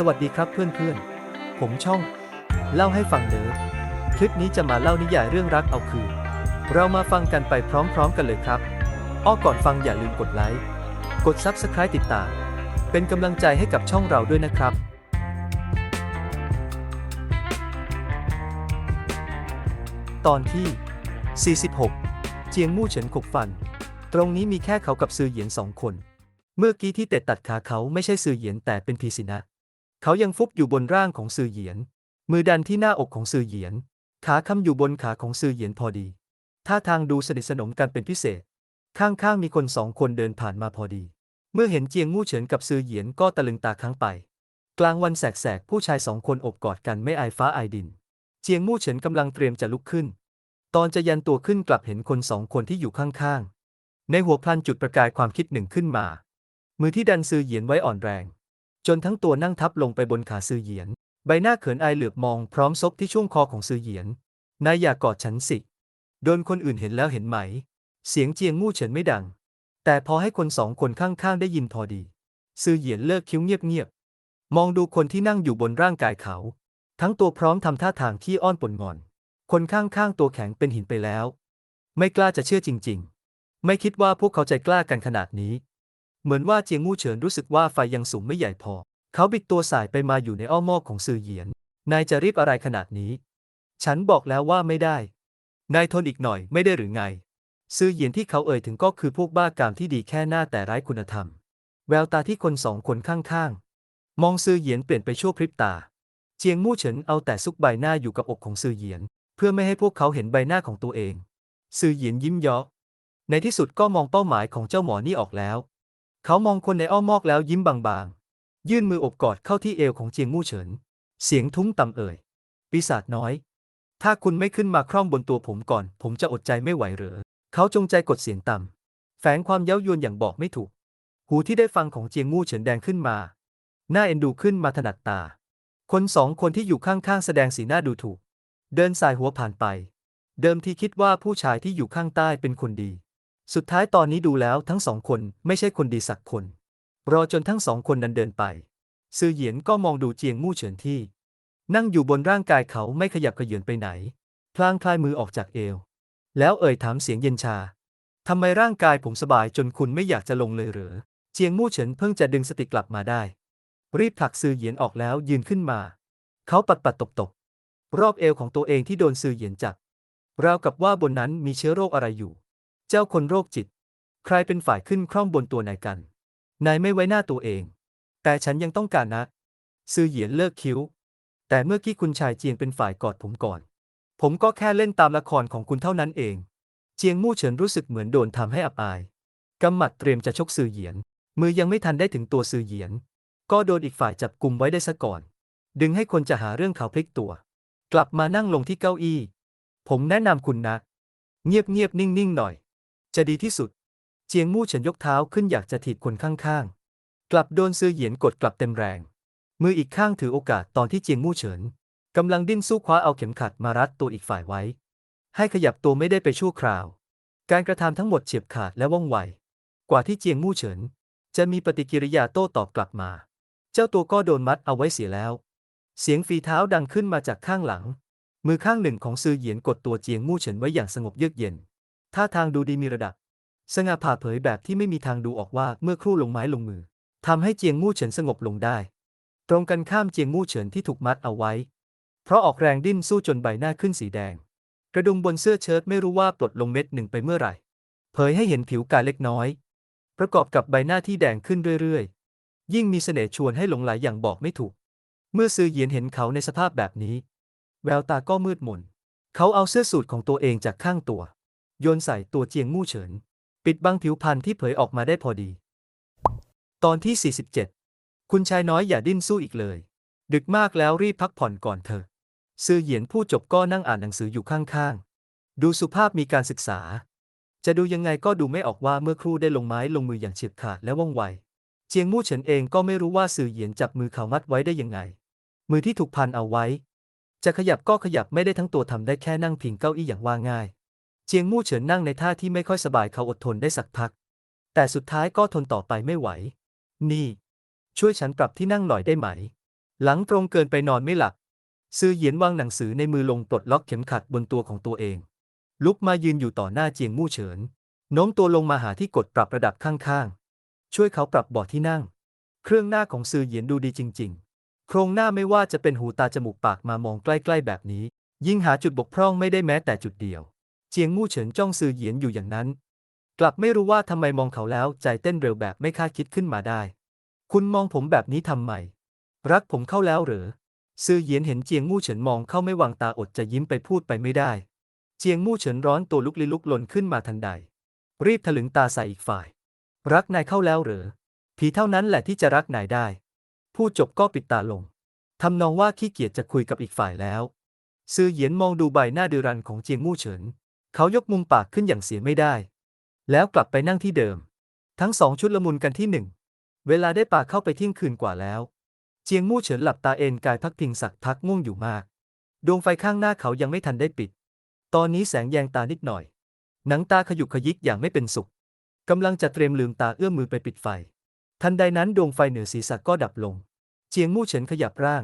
สวัสดีครับเพื่อนๆ ผมช่อง เล่าให้ฟังเนอคลิปนี้จะมาเล่านิยายเรื่องรักเอาคืน เรามาฟังกันไปพร้อมๆกันเลยครับ อ้อก่อนฟังอย่าลืมกดไลค์ กด Subscribe ติดตาม เป็นกำลังใจให้กับช่องเราด้วยนะครับ ตอนที่ 46 เจียงมู่เฉินขกฟัน ตรงนี้มีแค่เขากับซือเหยียนสองคน เมื่อกี้ที่เตะตัดขาเขาไม่ใช่ซือเหยียนแต่เป็นพีสินะ เขายังฟุบอยู่บนร่างของซือเหยียน มือดันที่หน้าอกของซือเหยียน ขาค้ำอยู่บนขาของซือเหยียนพอดี ท่าทางดูสนิทสนมกันเป็นพิเศษ ข้างๆมีคนสองคนเดินผ่านมาพอดี เมื่อเห็นเจียงมู่เฉินกับซือเหยียนก็ตะลึงตาค้างไป กลางวันแสกๆผู้ชายสองคนอบกอดกันไม่อายฟ้าอายดิน เจียงมู่เฉินกำลังเตรียมจะลุกขึ้น ตอนจะยันตัวขึ้นกลับเห็นคนสองคนที่อยู่ข้างๆ ในหัวพลันจุดประกายความคิดหนึ่งขึ้นมา มือที่ดันซือเหยียนไว้อ่อนแรง จนทั้งตัวนั่งทับลงไปบนขาซือเหยียน ใบหน้าเขินอายเหลือบมองพร้อมซบที่ช่วงคอของซือเหยียน นายอย่ากอดฉันสิ โดนคนอื่นเห็นแล้วเห็นไหม เสียงเจียงมู่เฉินไม่ดัง แต่พอให้คนสองคนข้างๆได้ยินพอดี ซือเหยียนเลิกคิ้วเงียบๆ มองดูคนที่นั่งอยู่บนร่างกายเขา ทั้งตัวพร้อมทำท่าทางที่อ้อนปนงอน คนข้างๆตัวแข็งเป็นหินไปแล้ว ไม่กล้าจะเชื่อจริง ๆ ไม่คิดว่าพวกเขาใจกล้ากันขนาดนี้ เหมือนว่าเจียงมู่เฉินรู้สึกว่าไฟยังสูงไม่ใหญ่พอ เขาบิดตัวสายไปมาอยู่ในอ้อมมอกของซือเหยียน นายจะรีบอะไรขนาดนี้ ฉันบอกแล้วว่าไม่ได้ นายทนอีกหน่อยไม่ได้หรือไง ซือเหยียนที่เขาเอ่ยถึงก็คือพวกบ้ากามที่ดีแค่หน้าแต่ไร้คุณธรรม แววตาที่คนสองคนข้างๆ มองซือเหยียนเปลี่ยนไปชั่วพริบตา เจียงมู่เฉินเอาแต่ซุกใบหน้าอยู่กับอกของซือเหยียน เพื่อไม่ให้พวกเขาเห็นใบหน้าของตัวเอง ซือเหยียนยิ้มเยาะในที่สุดก็มองเป้าหมายของเจ้าหมอนี่ออกแล้ว เขามองคนในอ้อมอกแล้วยิ้มบางๆ ยื่นมืออบกอดเข้าที่เอวของเจียงมู่เฉิน เสียงทุ้มต่ำเอ่ย ปีศาจน้อย ถ้าคุณไม่ขึ้นมาคร่อมบนตัวผมก่อน ผมจะอดใจไม่ไหวหรือ เขาจงใจกดเสียงต่ำ แฝงความเย้ายวนอย่างบอกไม่ถูก หูที่ได้ฟังของเจียงมู่เฉินแดงขึ้นมา หน้าเอ็นดูขึ้นมาถนัดตา คนสองคนที่อยู่ข้างๆแสดงสีหน้าดูถูก เดินสายหัวผ่านไป เดิมที่คิดว่าผู้ชายที่อยู่ข้างใต้เป็นคนดี สุดท้ายตอนนี้ดูแล้วทั้งสองคนไม่ใช่คนดีสักคน รอจนทั้งสองคนนั้นเดินไป ซือเหยียนก็มองดูเจียงมู่เฉินที่ นั่งอยู่บนร่างกายเขาไม่ขยับเขยือนไปไหน พลางคลายมือออกจากเอว แล้วเอ่ยถามเสียงเย็นชาทำไมร่างกายผมสบายจนคุณไม่อยากจะลงเลยเหรอเจียงมู่เฉินเพิ่งจะดึงสติกลับมาได้ รีบผลักซือเหยียนออกแล้วยืนขึ้นมา เขาปัดปัดตบตบรอบเอวของตัวเองที่โดนซือเหยียนจับราวกับว่าบนนั้นมีเชื้อโรคอะไรอยู่ เจ้าคนโรคจิต ใครเป็นฝ่ายขึ้นคร่อมบนตัวนายกัน นายไม่ไว้หน้าตัวเอง แต่ฉันยังต้องการนะ ซือเหยียนเลิกคิ้ว แต่เมื่อกี้คุณชายเจียงเป็นฝ่ายกอดผมก่อน ผมก็แค่เล่นตามละครของคุณเท่านั้นเอง เจียงมู่เฉินรู้สึกเหมือนโดนทำให้อับอายกำหมัดเตรียมจะชกซือเหยียน มือยังไม่ทันได้ถึงตัวซือเหยียน ก็โดนอีกฝ่ายจับกุมไว้ได้ซะก่อน ดึงให้คนจะหาเรื่องเขาพลิกตัว กลับมานั่งลงที่เก้าอี้ ผมแนะนำคุณนะ เงียบเงียบนิ่งๆหน่อย จะดีที่สุด เจียงมู่เฉินยกเท้าขึ้นอยากจะถีบคนข้างๆ กลับโดนซือเหยียนกดกลับเต็มแรง มืออีกข้างถือโอกาสตอนที่เจียงมู่เฉินกำลังดิ้นสู้คว้าเอาเข็มขัดมารัดตัวอีกฝ่ายไว้ ให้ขยับตัวไม่ได้ไปชั่วคราว การกระทำทั้งหมดเฉียบขาดและว่องไว กว่าที่เจียงมู่เฉิน จะมีปฏิกิริยาโต้ตอบกลับมา เจ้าตัวก็โดนมัดเอาไว้เสียแล้ว เสียงฝีเท้าดังขึ้นมาจากข้างหลัง มือข้างหนึ่งของซือเหยียนกดตัวเจียงมู่เฉินไว้อย่างสงบเยือกเย็น ท่าทางดูดีมีระดับ สง่าผ่าเผยแบบที่ไม่มีทางดูออกว่าเมื่อครู่ลงไม้ลงมือทำให้เจียงมู่เฉินสงบลงได้ ตรงกันข้ามเจียงมู่เฉินที่ถูกมัดเอาไว้ เพราะออกแรงดิ้นสู้จนใบหน้าขึ้นสีแดง กระดุมบนเสื้อเชิ้ตไม่รู้ว่าปลดลงเม็ดหนึ่งไปเมื่อไหร่ เผยให้เห็นผิวกายเล็กน้อย ประกอบกับใบหน้าที่แดงขึ้นเรื่อยๆ ยิ่งมีเสน่ห์ชวนให้หลงไหลอย่างบอกไม่ถูก เมื่อซือเหยียนเห็นเขาในสภาพแบบนี้ แววตาก็มืดมน เขาเอาเสื้อสูทของตัวเองจากข้างตัว โยนใส่ตัวเจียงมู่เฉิน ปิดบังผิวพรรณที่เผยออกมาได้พอดี ตอนที่ 47 คุณชายน้อยอย่าดิ้นสู้อีกเลย ดึกมากแล้วรีบพักผ่อนก่อนเถอะซือเหยียนผู้จบก็นั่งอ่านหนังสืออยู่ข้างๆ ดูสุภาพมีการศึกษา จะดูยังไงก็ดูไม่ออกว่าเมื่อครู่ได้ลงไม้ลงมืออย่างเฉียบขาดและว่องไว เจียงมู่เฉินเองก็ไม่รู้ว่าซือเหยียนจับมือเขามัดไว้ได้ยังไง มือที่ถูกพันเอาไว้ จะขยับก็ขยับไม่ได้ทั้งตัวทำได้แค่นั่งพิงเก้าอี้อย่างว่าง่าย เจียงมู่เฉินนั่งในท่าที่ไม่ค่อยสบายเขาอดทนได้สักพัก แต่สุดท้ายก็ทนต่อไปไม่ไหว นี่ ช่วยฉันปรับที่นั่งหน่อยได้ไหม หลังตรงเกินไปนอนไม่หลับซือเหยียนวางหนังสือในมือลงปลดล็อกเข็มขัดบนตัวของตัวเอง ลุกมายืนอยู่ต่อหน้าเจียงมู่เฉินโน้มตัวลงมาหาที่กดปรับระดับข้างๆ ช่วยเขาปรับเบาะที่นั่ง เครื่องหน้าของซือเหยียนดูดีจริง ๆ โครงหน้าไม่ว่าจะเป็นหูตาจมูกปากมามองใกล้ๆแบบนี้ ยิ่งหาจุดบกพร่องไม่ได้แม้แต่จุดเดียว เจียงมู่เฉินจ้องซือเหยียนอยู่อย่างนั้น กลับไม่รู้ว่าทำไมมองเขาแล้วใจเต้นเร็วแบบไม่คาดคิดขึ้นมาได้ คุณมองผมแบบนี้ทำไมรักผมเข้าแล้วเหรอซือเหยียนเห็นเจียงมู่เฉินมองเข้าไม่วางตาอดจะยิ้มไปพูดไปไม่ได้ เจียงมู่เฉินร้อนตัวลุกลี้ลุกลนขึ้นมาทันใด รีบถลึงตาใส่อีกฝ่าย รักนายเข้าแล้วเหรอผีเท่านั้นแหละที่จะรักนายได้ พูดจบก็ปิดตาลงทำนองว่าขี้เกียจจะคุยกับอีกฝ่ายแล้วซือเหยียนมองดูใบหน้าดือรันของเจียงมู่เฉิน เขายกมุมปากขึ้นอย่างเสียไม่ได้ แล้วกลับไปนั่งที่เดิม ทั้งสองชุดละมุนกันที่หนึ่ง เวลาได้ปากเข้าไปเที่ยงคืนกว่าแล้ว เจียงมู่เฉินหลับตาเอนกายพักพิงสักพักง่วงอยู่มาก ดวงไฟข้างหน้าเขายังไม่ทันได้ปิด ตอนนี้แสงแยงตานิดหน่อย หนังตาขยุกขยิกอย่างไม่เป็นสุขกำลังจะเตรียมลืมตาเอื้อมมือไปปิดไฟ ทันใดนั้นดวงไฟเหนือศีรษะก็ดับลง เจียงมู่เฉินขยับร่าง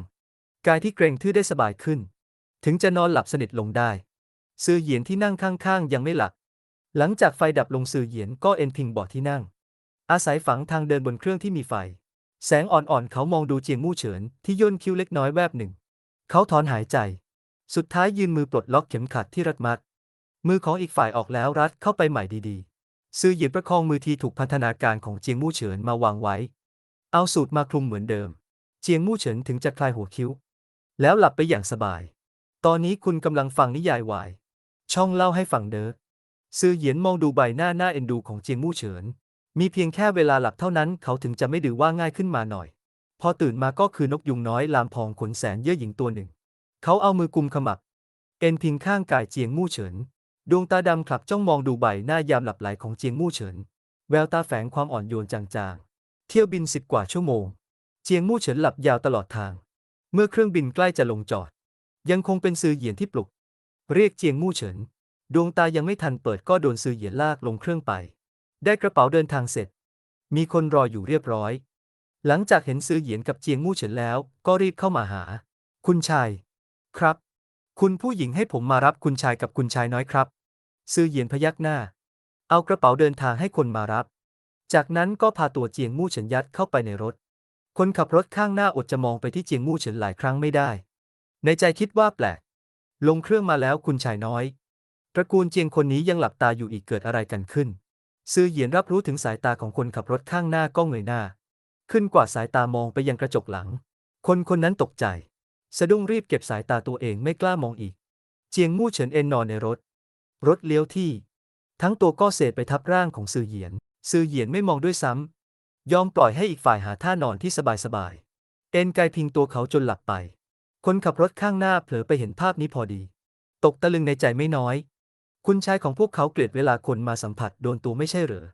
กายที่เกรงทื่อได้สบายขึ้น ถึงจะนอนหลับสนิทลงได้ ซือเหยียนที่นั่งข้างๆ ยังไม่หลับหลังจากไฟดับลงซือเหยียนก็เอนพิงเบาะที่นั่ง อาศัยฝังทางเดินบนเครื่องที่มีไฟ แสงอ่อนๆ เขามองดูเจียงมู่เฉินที่ย่นคิ้วเล็กน้อยแวบหนึ่ง เขาถอนหายใจ สุดท้ายยืนมือปลดล็อกเข็มขัดที่รัดมัด มือของอีกฝ่ายออกแล้วรัดเข้าไปใหม่ดีๆ ซือเหยียนประคองมือทีถูกพันธนาการของเจียงมู่เฉินมาวางไว้ เอาสูตรมาคลุมเหมือนเดิม เจียงมู่เฉินถึงจะคลายหัวคิ้ว แล้วหลับไปอย่างสบาย ตอนนี้คุณกำลังฟังนิยายวาย ช่องเล่าให้ฟังเด้อซือเหยียนมองดูใบหน้าหน้าเอ็นดูของเจียงมู่เฉิน มีเพียงแค่เวลาหลับเท่านั้นเขาถึงจะไม่ดื้อว่าง่ายขึ้นมาหน่อย พอตื่นมาก็คือนกยุงน้อยลามพองขนแสนเย่อหญิงตัวหนึ่ง เขาเอามือกุมขมับ เอ็นพิงข้างกายเจียงมู่เฉิน ดวงตาดำคลับจ้องมองดูใบหน้ายามหลับไหลของเจียงมู่เฉิน แววตาแฝงความอ่อนโยนจางๆ เที่ยวบินสิบกว่าชั่วโมง เจียงมู่เฉินหลับยาวตลอดทาง เมื่อเครื่องบินใกล้จะลงจอด ยังคงเป็นซือเหยียนที่ปลุก เรียกเจียงมู่เฉิน ดวงตายังไม่ทันเปิดก็โดนซือเหยียนลากลงเครื่องไป ได้กระเป๋าเดินทางเสร็จ มีคนรออยู่เรียบร้อย หลังจากเห็นซือเหยียนกับเจียงมู่เฉินแล้วก็รีบเข้ามาหา คุณชาย ครับ คุณผู้หญิงให้ผมมารับคุณชายกับคุณชายน้อยครับซือเหยียนพยักหน้า เอากระเป๋าเดินทางให้คนมารับ จากนั้นก็พาตัวเจียงมู่เฉินยัดเข้าไปในรถ คนขับรถข้างหน้าอดจะมองไปที่เจียงมู่เฉินหลายครั้งไม่ได้ ในใจคิดว่าแปลก ลงเครื่องมาแล้วคุณชายน้อย ตระกูลเจียงคนนี้ยังหลับตาอยู่อีกเกิดอะไรกันขึ้น ซือเหยียนรับรู้ถึงสายตาของคนขับรถข้างหน้าก็เงยหน้า ขึ้นกว่าสายตามองไปยังกระจกหลัง คนคนนั้นตกใจ สะดุ้งรีบเก็บสายตาตัวเองไม่กล้ามองอีก เจียงมู่เฉินเอ็นนอนในรถ รถเลี้ยวที่ ทั้งตัวก็เสดไปทับร่างของซือเหยียน ซือเหยียนไม่มองด้วยซ้ำยอมปล่อยให้อีกฝ่ายหาท่านอนที่สบายๆ เอ็นกายพิงตัวเขาจนหลับไป คนขับรถข้างหน้าเผลอไปเห็นภาพนี้พอดี ตกตะลึงในใจไม่น้อย คุณชายของพวกเขาเกลียดเวลาคนมาสัมผัสโดนตัวไม่ใช่เหรอ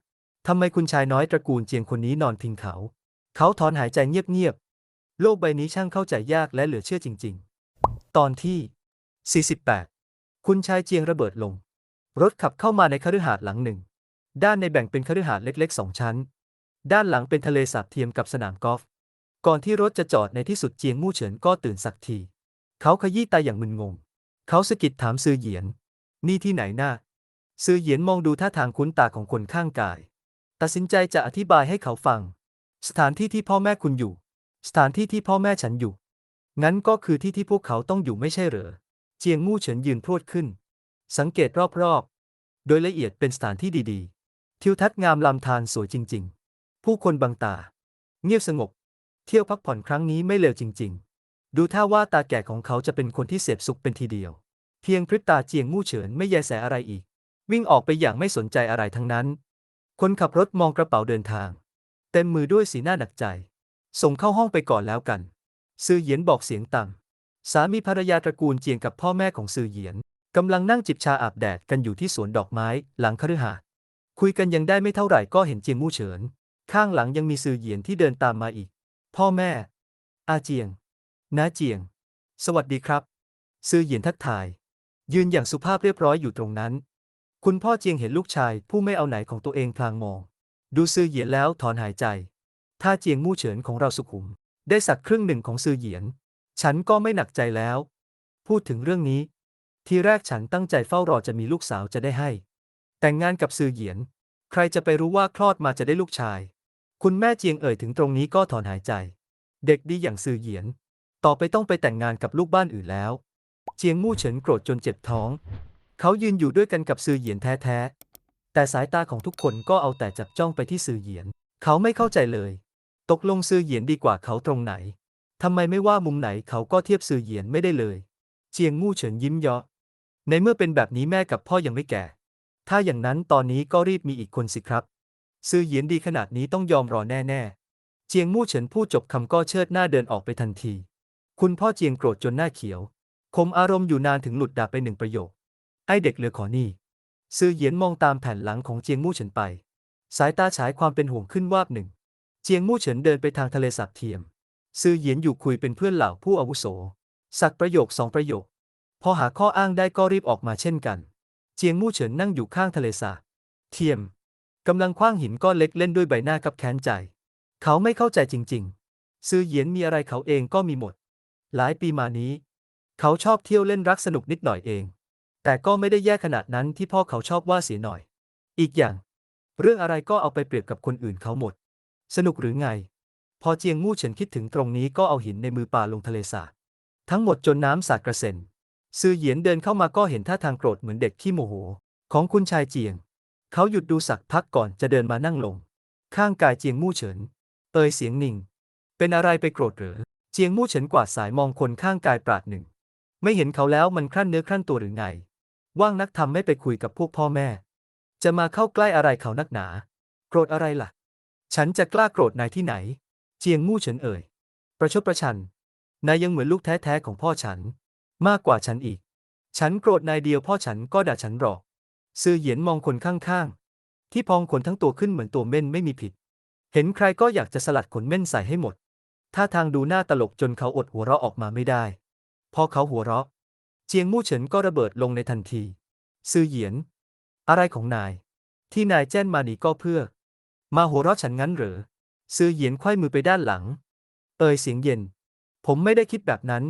ทำไมคุณชายน้อยตระกูลเจียงคนนี้นอนพิงเขา เขาถอนหายใจเงียบๆ โลกใบนี้ช่างเข้าใจยากและเหลือเชื่อจริง ๆ ตอนที่ 48 คุณชายเจียงระเบิดลง รถขับเข้ามาในคฤหาสน์หลังหนึ่ง ด้านในแบ่งเป็นคฤหาสน์เล็กๆสองชั้น ด้านหลังเป็นทะเลสาบเทียมกับสนามกอล์ฟ ก่อนที่รถจะจอดในที่สุดเจียงมู่เฉินก็ตื่นสักที เขาขยี้ตาอย่างมึนงง เขาสะกิดถามซือเหยียน นี่ที่ไหนน่าซือเหยียนมองดูท่าทางคุ้นตาของคนข้างกาย ตัดสินใจจะอธิบายให้เขาฟัง สถานที่ที่พ่อแม่คุณอยู่ สถานที่ที่พ่อแม่ฉันอยู่ งั้นก็คือที่ที่พวกเขาต้องอยู่ไม่ใช่เหรอ เจียงมู่เฉินยืนพรวดขึ้น สังเกตรอบๆ โดยละเอียดเป็นสถานที่ดีๆ ทิวทัศน์งามลำธารสวยจริง ๆ ผู้คนบางตา เงียบสงบ เที่ยวพักผ่อนครั้งนี้ไม่เลวจริง ๆ ดูท่าว่าตาแก่ของเขาจะเป็นคนที่เสพสุขเป็นทีเดียว เพียงพริบตาเจียงมู่เฉินไม่แยแสอะไรอีก วิ่งออกไปอย่างไม่สนใจอะไรทั้งนั้น คนขับรถมองกระเป๋าเดินทาง เต็มมือด้วยสีหน้าหนักใจ ส่งเข้าห้องไปก่อนแล้วกัน ซือเหยียนบอกเสียงต่ำสามีภรรยาตระกูลเจียงกับพ่อแม่ของซือเหยียนกำลังนั่งจิบชาอาบแดดกันอยู่ที่สวนดอกไม้ หลังคฤหาสน์คุยกันยังได้ไม่เท่าไหร่ก็เห็นเจียงมู่เฉิน ข้างหลังยังมีซือเหยียนที่เดินตามมาอีก พ่อแม่ อาเจียง น้าเจียง สวัสดีครับ ซือเหยียนทักทาย ยืนอย่างสุภาพเรียบร้อยอยู่ตรงนั้น คุณพ่อเจียงเห็นลูกชายผู้ไม่เอาไหนของตัวเองพลางมอง ดูซือเหยียนแล้วถอนหายใจ ถ้าเจียงมู่เฉินของเราสุขุม ได้สักครึ่งหนึ่งของซือเหยียน ฉันก็ไม่หนักใจแล้ว พูดถึงเรื่องนี้ ทีแรกฉันตั้งใจเฝ้ารอจะมีลูกสาวจะได้ให้ แต่งงานกับซือเหยียน ใครจะไปรู้ว่าคลอดมาจะได้ลูกชาย คุณแม่เจียงเอ่ยถึงตรงนี้ก็ถอนหายใจ เด็กดีอย่างซือเหยียน ต่อไปต้องไปแต่งงานกับลูกบ้านอื่นแล้ว เจียงมู่เฉินโกรธจนเจ็บท้อง เขายืนอยู่ด้วยกันกับซือเหยียนแท้ๆ แต่สายตาของทุกคนก็เอาแต่จับจ้องไปที่ซือเหยียน เขาไม่เข้าใจเลย ตกลงซือเหยียนดีกว่าเขาตรงไหนทำไมไม่ว่ามุมไหนเขาก็เทียบซือเหยียนไม่ได้เลย เจียงมู่เฉินยิ้มเยาะ ในเมื่อเป็นแบบนี้แม่กับพ่อยังไม่แก่ ถ้าอย่างนั้นตอนนี้ก็รีบมีอีกคนสิครับ ซือเหยียนดีขนาดนี้ต้องยอมรอแน่ๆ เจียงมู่เฉินพูดจบคำก็เชิดหน้าเดินออกไปทันที คุณพ่อเจียงโกรธจนหน้าเขียว คมอารมณ์อยู่นานถึงหลุดดาบไปหนึ่งประโยค ไอเด็กเหลือขอนี่ ซือเหยียนมองตามแผ่นหลังของเจียงมู่เฉินไป สายตาฉายความเป็นห่วงขึ้นวาบหนึ่ง เจียงมู่เฉินเดินไปทางทะเลสาบเทียม ซือเหยียนอยู่คุยเป็นเพื่อนเหล่าผู้อาวุโส สักประโยคสองประโยค พอหาข้ออ้างได้ก็รีบออกมาเช่นกัน เจียงมู่เฉินนั่งอยู่ข้างทะเลสาบเทียม กำลังคว้างหินก้อนเล็กเล่นด้วยใบหน้ากับแค้นใจ เขาไม่เข้าใจจริง ๆ ซือเหยียนมีอะไรเขาเองก็มีหมด หลายปีมานี้ เขาชอบเที่ยวเล่นรักสนุกนิดหน่อยเอง แต่ก็ไม่ได้แย่ขนาดนั้นที่พ่อเขาชอบว่าเสียหน่อย อีกอย่าง เรื่องอะไรก็เอาไปเปรียบกับคนอื่นเขาหมด สนุกหรือไง พอเจียงมู่เฉินคิดถึงตรงนี้ก็เอาหินในมือปาลงทะเลสาบทั้งหมดจนน้ำสาดกระเซ็น ซือเหยียนเดินเข้ามาก็เห็นท่าทางโกรธเหมือนเด็กขี้โมโห ของคุณชายเจียง เขาหยุดดูสักพักก่อนจะเดินมานั่งลง ข้างกายเจียงมู่เฉิน เอ่ยเสียงนิ่ง เป็นอะไรไปโกรธหรือเจียงมู่เฉินกวาดสายมองคนข้างกายปราดหนึ่ง ไม่เห็นเขาแล้วมันครั่นเนื้อครั่นตัวหรือไง ว่างนักทำไม่ไปคุยกับพวกพ่อแม่ จะมาเข้าใกล้อะไรเขานักหนา โกรธอะไรล่ะ ฉันจะกล้าโกรธนายที่ไหน เจียงมู่เฉินเอ่ย ประชดประชัน นายยังเหมือนลูกแท้ๆของพ่อฉัน มากกว่าฉันอีก ฉันโกรธนายเดียวพ่อฉันก็ด่าฉันหรอก ซือเหยียนมองคนข้างๆ ที่พองขนทั้งตัวขึ้นเหมือนตัวเม่นไม่มีผิด เห็นใครก็อยากจะสลัดขนเม่นใส่ให้หมด ท่าทางดูหน้าตลกจนเขาอดหัวเราะออกมาไม่ได้ พอเขาหัวเราะ เจียงมู่เฉินก็ระเบิดลงในทันที ซือเหยียน อะไรของนาย ที่นายแจ้นมาหนีก็เพื่อ มาหัวเราะฉันงั้นเหรอ ซือเหยียนไขว้มือไปด้านหลัง เอ่ยเสียงเย็น ผมไม่ได้คิดแบบนั้น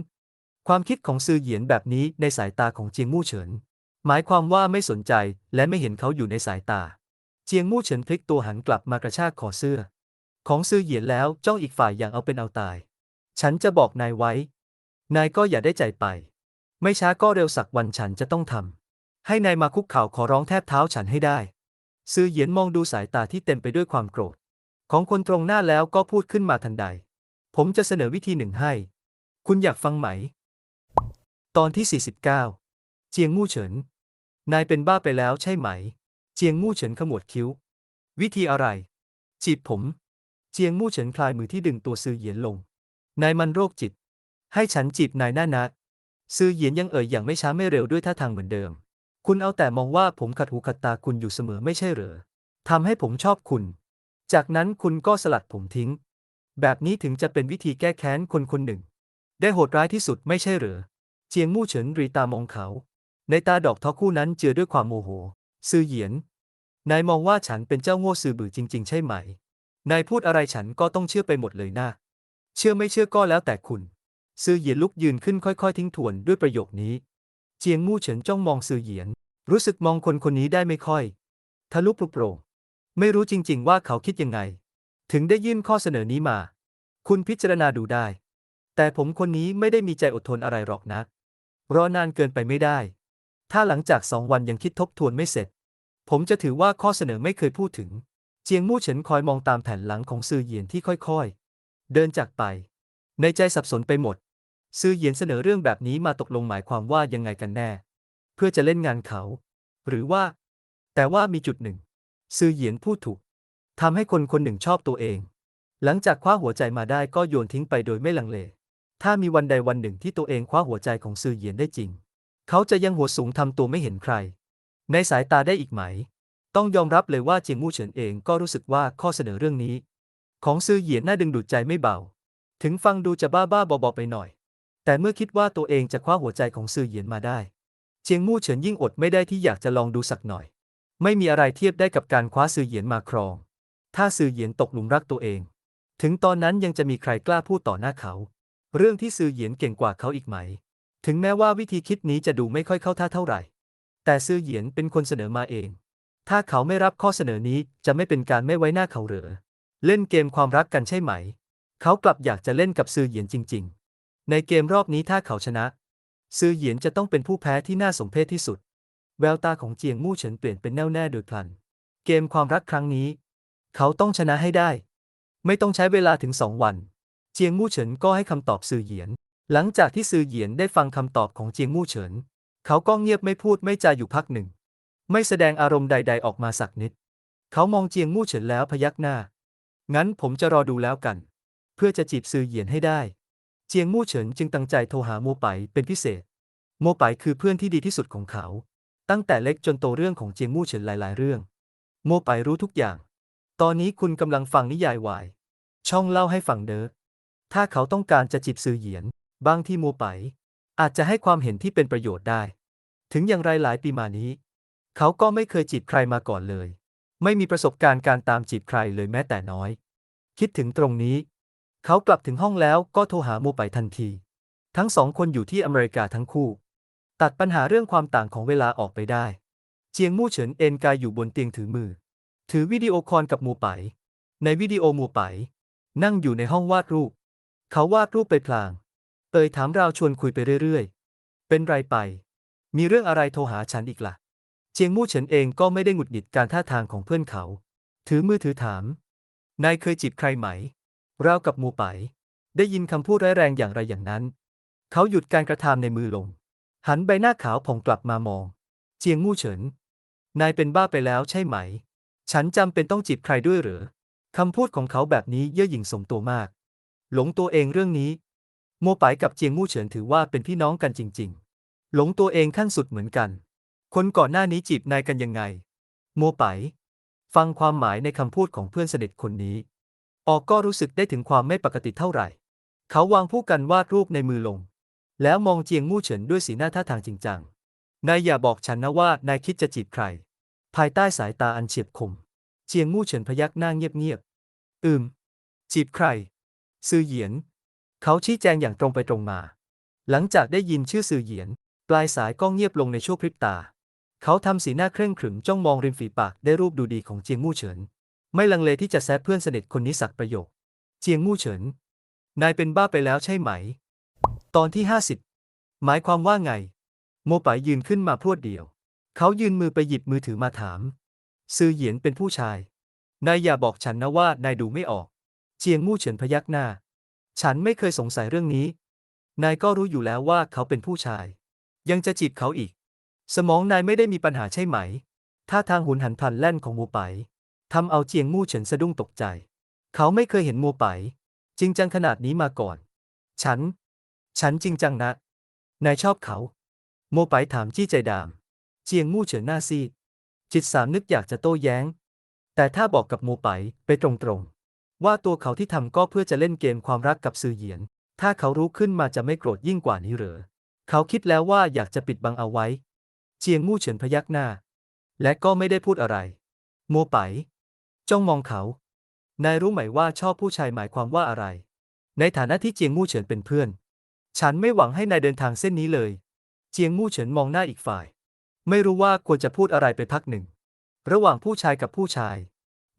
ความคิดของซือเหยียนแบบนี้ในสายตาของเจียงมู่เฉิน หมายความว่าไม่สนใจและไม่เห็นเขาอยู่ในสายตา เจียงมู่เฉินพลิกตัวหันกลับมากระชากคอเสื้อ ของซือเหยียนแล้วจ้องอีกฝ่ายอย่างเอาเป็นเอาตาย ฉันจะบอกนายไว้ นายก็อย่าได้ใจไป ไม่ช้าก็เร็วสักวันฉันจะต้องทำให้นายมาคุกเข่าขอร้องแทบเท้าฉันให้ได้ ซือเหยียนมองดูสายตาที่เต็มไปด้วยความโกรธ ของคนตรงหน้าแล้วก็พูดขึ้นมาทันใด ผมจะเสนอวิธีหนึ่งให้ คุณอยากฟังไหม ตอนที่ 49 เจียงมู่เฉิน นายเป็นบ้าไปแล้วใช่ไหม เจียงมู่เฉินขมวดคิ้ว วิธีอะไร จีบผม เจียงมู่เฉินคลายมือที่ดึงตัวซือเหยียนลง นายมันโรคจิต ให้ฉันจีบนายหน้านะซือเหยียนยังเอ่ยอย่างไม่ช้าไม่เร็วด้วยท่าทางเหมือนเดิม คุณเอาแต่มองว่าผมขัดหูขัดตาคุณอยู่เสมอไม่ใช่เหรอทำให้ผมชอบคุณ จากนั้นคุณก็สลัดผมทิ้ง แบบนี้ถึงจะเป็นวิธีแก้แค้นคนคนหนึ่ง ได้โหดร้ายที่สุดไม่ใช่เหรอ เจียงมู่เฉินรีตามองเขา ในตาดอกทอคู่นั้นเจือด้วยความโมโห ซือเหยียน นายมองว่าฉันเป็นเจ้าโง่สื่อบือจริง ๆ ใช่ไหม นายพูดอะไรฉันก็ต้องเชื่อไปหมดเลยนะ เชื่อไม่เชื่อก็แล้วแต่คุณ ซือเหยียนลุกยืนขึ้นค่อย ๆ ทิ้งทวนด้วยประโยคนี้ เจียงมู่เฉินจ้องมองซือเหยียน รู้สึกมองคนคนนี้ได้ไม่ค่อย ทะลุปลุโปร่ง ไม่รู้จริง ๆ ว่าเขาคิดยังไง ถึงได้ยื่นข้อเสนอนี้มา คุณพิจารณาดูได้ แต่ผมคนนี้ไม่ได้มีใจอดทนอะไรหรอกนะรอนานเกินไปไม่ได้ ถ้าหลังจากสองวันยังคิดทบทวนไม่เสร็จ ผมจะถือว่าข้อเสนอไม่เคยพูดถึง เจียงมู่เฉินคอยมองตามแผ่นหลังของซือเหยียนที่ค่อยๆ เดินจากไป ในใจสับสนไปหมด ซือเหยียนเสนอเรื่องแบบนี้มาตกลงหมายความว่ายังไงกันแน่ เพื่อจะเล่นงานเขา หรือว่า แต่ว่ามีจุดหนึ่ง ซือเหยียนพูดถูกทำให้คนคนหนึ่งชอบตัวเอง หลังจากคว้าหัวใจมาได้ก็โยนทิ้งไปโดยไม่ลังเล ถ้ามีวันใดวันหนึ่งที่ตัวเองคว้าหัวใจของซือเหยียนได้จริง เขาจะยังหัวสูงทำตัวไม่เห็นใคร ในสายตาได้อีกไหม ต้องยอมรับเลยว่าเจียงมู่เฉินเองก็รู้สึกว่าข้อเสนอเรื่องนี้ ของซือเหยียนน่าดึงดูดใจไม่เบา ถึงฟังดูจะบ้าบ้าๆบอๆไปหน่อย แต่เมื่อคิดว่าตัวเองจะคว้าหัวใจของซือเหยียนมาได้ เจียงมู่เฉินยิ่งอดไม่ได้ที่อยากจะลองดูสักหน่อย ไม่มีอะไรเทียบได้กับการคว้าซือเหยียนมาครอง ถ้าซือเหยียนตกหลุมรักตัวเอง ถึงตอนนั้นยังจะมีใครกล้าพูดต่อหน้าเขา เรื่องที่ซือเหยียนเก่งกว่าเขาอีกไหม ถึงแม้ว่าวิธีคิดนี้จะดูไม่ค่อยเข้าท่าเท่าไหร่ แต่ซื่อเหยียนเป็นคนเสนอมาเอง ถ้าเขาไม่รับข้อเสนอนี้จะไม่เป็นการไม่ไว้หน้าเขาเหรอ เล่นเกมความรักกันใช่ไหม เขากลับอยากจะเล่นกับซื่อเหยียนจริง ๆ ในเกมรอบนี้ถ้าเขาชนะ ซื่อเหยียนจะต้องเป็นผู้แพ้ที่น่าสมเพชที่สุด แววตาของเจียงมู่เฉินเปลี่ยนเป็นแน่วแน่โดยพลัน เกมความรักครั้งนี้ เขาต้องชนะให้ได้ ไม่ต้องใช้เวลาถึงสองวัน เจียงมู่เฉินก็ให้คำตอบซื่อเหยียน หลังจากที่ซือเหยียนได้ฟังคำตอบของเจียงมู่เฉิน เขาก็เงียบไม่พูดไม่จาอยู่พักหนึ่ง ไม่แสดงอารมณ์ใด ๆ ออกมาสักนิด เขามองเจียงมู่เฉินแล้วพยักหน้า งั้นผมจะรอดูแล้วกัน เพื่อจะจีบซือเหยียนให้ได้ เจียงมู่เฉินจึงตั้งใจโทรหาโมไปเป็นพิเศษ โมไปคือเพื่อนที่ดีที่สุดของเขา ตั้งแต่เล็กจนโตเรื่องของเจียงมู่เฉินหลาย ๆ เรื่อง โมไปรู้ทุกอย่าง ตอนนี้คุณกำลังฟังนิยายวาย ช่องเล่าให้ฟังเด้อ ถ้าเขาต้องการจะจีบซือเหยียน บางที่โมไป อาจจะให้ความเห็นที่เป็นประโยชน์ได้ ถึงอย่างไรหลายปีมานี้ เขาก็ไม่เคยจีบใครมาก่อนเลย ไม่มีประสบการณ์การตามจีบใครเลยแม้แต่น้อย คิดถึงตรงนี้ เขากลับถึงห้องแล้วก็โทรหาโมไปทันที ทั้งสองคนอยู่ที่อเมริกาทั้งคู่ ตัดปัญหาเรื่องความต่างของเวลาออกไปได้ เจียงมู่เฉินเอนกายอยู่บนเตียงถือมือ ถือวิดีโอคอลกับมูไป ในวิดีโอมูไป นั่งอยู่ในห้องวาดรูป เขาวาดรูปไปพลาง เอ่ยถามราวชวนคุยไปเรื่อยๆ เป็นไรไป มีเรื่องอะไรโทรหาฉันอีกละ่ะ เจียงมู่เฉินเองก็ไม่ได้หงุดหงิดการท่าทางของเพื่อนเขา ถือมือถือถาม นายเคยจีบใครไหม ราวกับมูไป ได้ยินคำพูดร้ายแรงอย่างไรอย่างนั้น เขาหยุดการกระทำในมือลง หันใบหน้าขาวผ่องกลับมามอง เจียงมู่เฉิน นายเป็นบ้าไปแล้วใช่ไหม ฉันจำเป็นต้องจีบใครด้วยหรือคำพูดของเขาแบบนี้เย่อหยิ่งสมตัวมาก หลงตัวเองเรื่องนี้ โมไปกับเจียงมู่เฉินถือว่าเป็นพี่น้องกันจริง ๆ หลงตัวเองขั้นสุดเหมือนกัน คนก่อนหน้านี้จีบนายกันยังไง โมไป ฟังความหมายในคำพูดของเพื่อนสนิทคนนี้ ออกก็รู้สึกได้ถึงความไม่ปกติเท่าไหร่ เขาวางผู้กันวาดรูปในมือลง แล้วมองเจียงมู่เฉินด้วยสีหน้าท่าทางจริงจัง นายอย่าบอกฉันนะว่านายคิดจะจีบใคร ภายใต้สายตาอันเฉียบคม เจียงมู่เฉินพยักหน้าเงียบๆ อืม จีบใคร ซือเหยียน เขาชี้แจงอย่างตรงไปตรงมา หลังจากได้ยินชื่อซือเหยียน ปลายสายก็เงียบลงในชั่วพริบตา เขาทำสีหน้าเคร่งขรึมจ้องมองริมฝีปากได้รูปดูดีของเจียงมู่เฉิน ไม่ลังเลที่จะแซะเพื่อนสนิทคนนี้สักประโยค เจียงมู่เฉิน นายเป็นบ้าไปแล้วใช่ไหม ตอนที่ห้าสิบหมายความว่าไง โมไปยืนขึ้นมาพรวดเดียว เขายืนมือไปหยิบมือถือมาถาม ซือเหยียนเป็นผู้ชาย นายอย่าบอกฉันนะว่านายดูไม่ออก เจียงมู่เฉินพยักหน้า ฉันไม่เคยสงสัยเรื่องนี้ นายก็รู้อยู่แล้วว่าเขาเป็นผู้ชาย ยังจะจีบเขาอีก สมองนายไม่ได้มีปัญหาใช่ไหม ท่าทางหุนหันพลันแล่นของโมไปทำเอาเจียงมู่เฉินสะดุ้งตกใจ เขาไม่เคยเห็นโมไป จริงจังขนาดนี้มาก่อน ฉัน ฉันจริงจังนะ นายชอบเขา โมไปถามจี้ใจดาม เจียงมู่เฉินหน้าซีดจิตสามนึกอยากจะโต้แย้ง แต่ถ้าบอกกับโมไปไปตรงๆ ว่าตัวเขาที่ทำก็เพื่อจะเล่นเกมความรักกับซือเหยียน ถ้าเขารู้ขึ้นมาจะไม่โกรธยิ่งกว่านี้เหรอ เขาคิดแล้วว่าอยากจะปิดบังเอาไว้ เจียงมู่เฉินพยักหน้า และก็ไม่ได้พูดอะไร โมไป จ้องมองเขา นายรู้ไหมว่าชอบผู้ชายหมายความว่าอะไร ในฐานะที่เจียงมู่เฉินเป็นเพื่อน ฉันไม่หวังให้นายเดินทางเส้นนี้เลย เจียงมู่เฉินมองหน้าอีกฝ่าย ไม่รู้ว่าควรจะพูดอะไรไปพักหนึ่ง ระหว่างผู้ชายกับผู้ชาย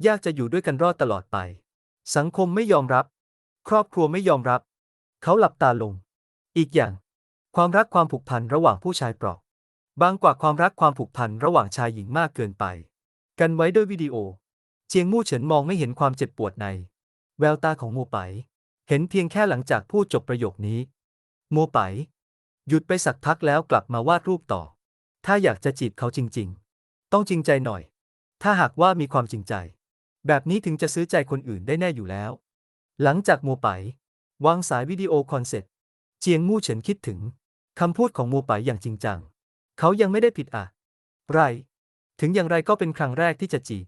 ยากจะอยู่ด้วยกันรอดตลอดไป สังคมไม่ยอมรับ ครอบครัวไม่ยอมรับ เขาหลับตาลง อีกอย่าง ความรักความผูกพันระหว่างผู้ชายเปราะบางกว่าความรักความผูกพันระหว่างชายหญิงมากเกินไป กันไว้ด้วยวิดีโอ เจียงมู่เฉินมองไม่เห็นความเจ็บปวดใน แววตาของโมไป เห็นเพียงแค่หลังจากพูดจบประโยคนี้ โมไป หยุดไปสักพักแล้วกลับมาวาดรูปต่อ ถ้าอยากจะจีบเขาจริง ๆ ต้องจริงใจหน่อย ถ้าหากว่ามีความจริงใจ แบบนี้ถึงจะซื้อใจคนอื่นได้แน่อยู่แล้ว หลังจากโมไป วางสายวิดีโอคอนเสร็จเจียงมู่เฉินคิดถึงคำพูดของโมไปอย่างจริงจัง เขายังไม่ได้ผิดอะไร ถึงอย่างไรก็เป็นครั้งแรกที่จะจีบ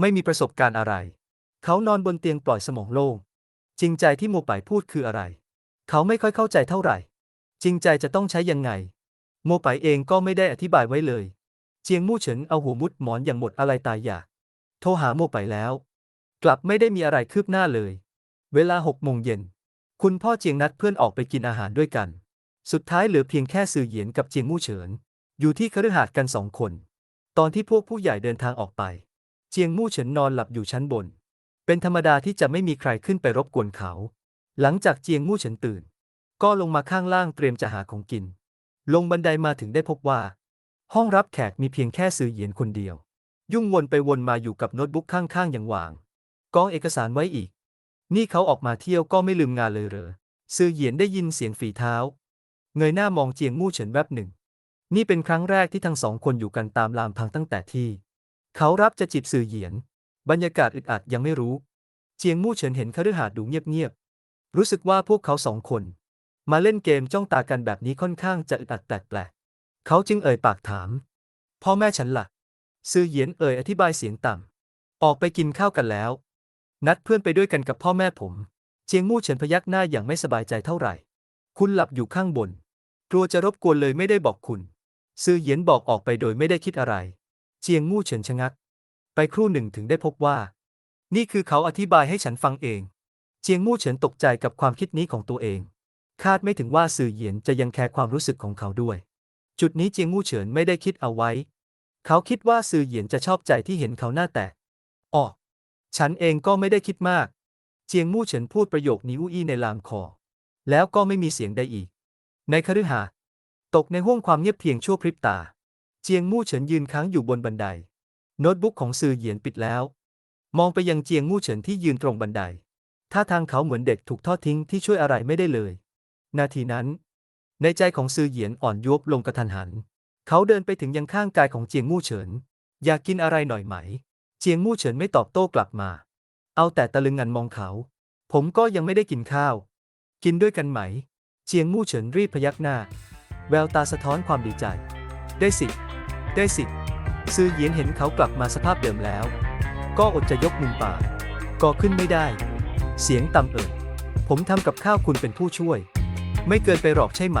ไม่มีประสบการณ์อะไร เขานอนบนเตียงปล่อยสมองโล่งจริงใจที่โมไปพูดคืออะไร เขาไม่ค่อยเข้าใจเท่าไหร่ จริงใจจะต้องใช้ยังไงโมไปเองก็ไม่ได้อธิบายไว้เลย เจียงมู่เฉินเอาหัวมุดหมอนอย่างหมดอะไรตายอยาก โทรหาโมไปแล้ว กลับไม่ได้มีอะไรคืบหน้าเลย เวลาหกโมงเย็น คุณพ่อเจียงนัดเพื่อนออกไปกินอาหารด้วยกัน สุดท้ายเหลือเพียงแค่ซือเหยียนกับเจียงมู่เฉิน อยู่ที่คฤหาสน์กันสองคน ตอนที่พวกผู้ใหญ่เดินทางออกไป เจียงมู่เฉินนอนหลับอยู่ชั้นบน เป็นธรรมดาที่จะไม่มีใครขึ้นไปรบกวนเขา หลังจากเจียงมู่เฉินตื่น ก็ลงมาข้างล่างเตรียมจะหาของกิน ลงบันไดมาถึงได้พบว่า ห้องรับแขกมีเพียงแค่ซือเหยียนคนเดียว ยุ่งวนไปวนมาอยู่กับโน้ตบุ๊กข้างๆ อย่างหวางกองเอกสารไว้อีก นี่เขาออกมาเที่ยวก็ไม่ลืมงานเลยเหรอซือเหยียนได้ยินเสียงฝีเท้า เงยหน้ามองเจียงมู่เฉินแวบหนึ่ง นี่เป็นครั้งแรกที่ทั้งสองคนอยู่กันตามลามพังตั้งแต่ที่ เขารับจะจีบซือเหยียน บรรยากาศอึดอัดยังไม่รู้ เจียงมู่เฉินเห็นคฤหาสน์ดูเงียบๆรู้สึกว่าพวกเขาสองคน มาเล่นเกมจ้องตากันแบบนี้ค่อนข้างจะอึดอัดแปลกๆเขาจึงเอ่ยปากถาม พ่อแม่ฉันล่ะ ซือเหยียนเอ่ยอธิบายเสียงต่ำ ออกไปกินข้าวกันแล้ว นัดเพื่อนไปด้วยกันกับพ่อแม่ผม เจียงมู่เฉินพยักหน้าอย่างไม่สบายใจเท่าไหร่ คุณหลับอยู่ข้างบน กลัวจะรบกวนเลยไม่ได้บอกคุณ ซือเหยียนบอกออกไปโดยไม่ได้คิดอะไร เจียงมู่เฉินชะงัก ไปครู่หนึ่งถึงได้พบว่า นี่คือเขาอธิบายให้ฉันฟังเอง เจียงมู่เฉินตกใจกับความคิดนี้ของตัวเอง คาดไม่ถึงว่าซือเหยียนจะยังแคร์ความรู้สึกของเขาด้วยจุดนี้เจียงมู่เฉินไม่ได้คิดเอาไว้ เขาคิดว่าซือเหยียนจะชอบใจที่เห็นเขาหน้าแตกอ๋อฉันเองก็ไม่ได้คิดมาก เจียงมู่เฉินพูดประโยคนี้อู้อี้ในลามคอ แล้วก็ไม่มีเสียงใดอีก ในคฤหาสน์ตกในห้วงความเงียบเพียงชั่วพริบตา เจียงมู่เฉินยืนค้างอยู่บนบันได โน้ตบุ๊กของซือเหยียนปิดแล้ว มองไปยังเจียงมู่เฉินที่ยืนตรงบันไดท่าทางเขาเหมือนเด็กถูกทอดทิ้งที่ช่วยอะไรไม่ได้เลย นาทีนั้น ในใจของซือเหยียนอ่อนยวบลงกระทันหัน เขาเดินไปถึงยังข้างกายของเจียงมู่เฉิน อยากกินอะไรหน่อยไหม เจียงมู่เฉินไม่ตอบโต้กลับมา เอาแต่ตะลึงงันมองเขา ผมก็ยังไม่ได้กินข้าว กินด้วยกันไหม เจียงมู่เฉินรีบพยักหน้า แววตาสะท้อนความดีใจ ได้สิ ได้สิ ซือเยียนเห็นเขากลับมาสภาพเดิมแล้ว ก็อดจะยกมุมปากก็ขึ้นไม่ได้ เสียงต่ำเอ่ยผมทำกับข้าวคุณเป็นผู้ช่วย ไม่เกินไปหรอกใช่ไหม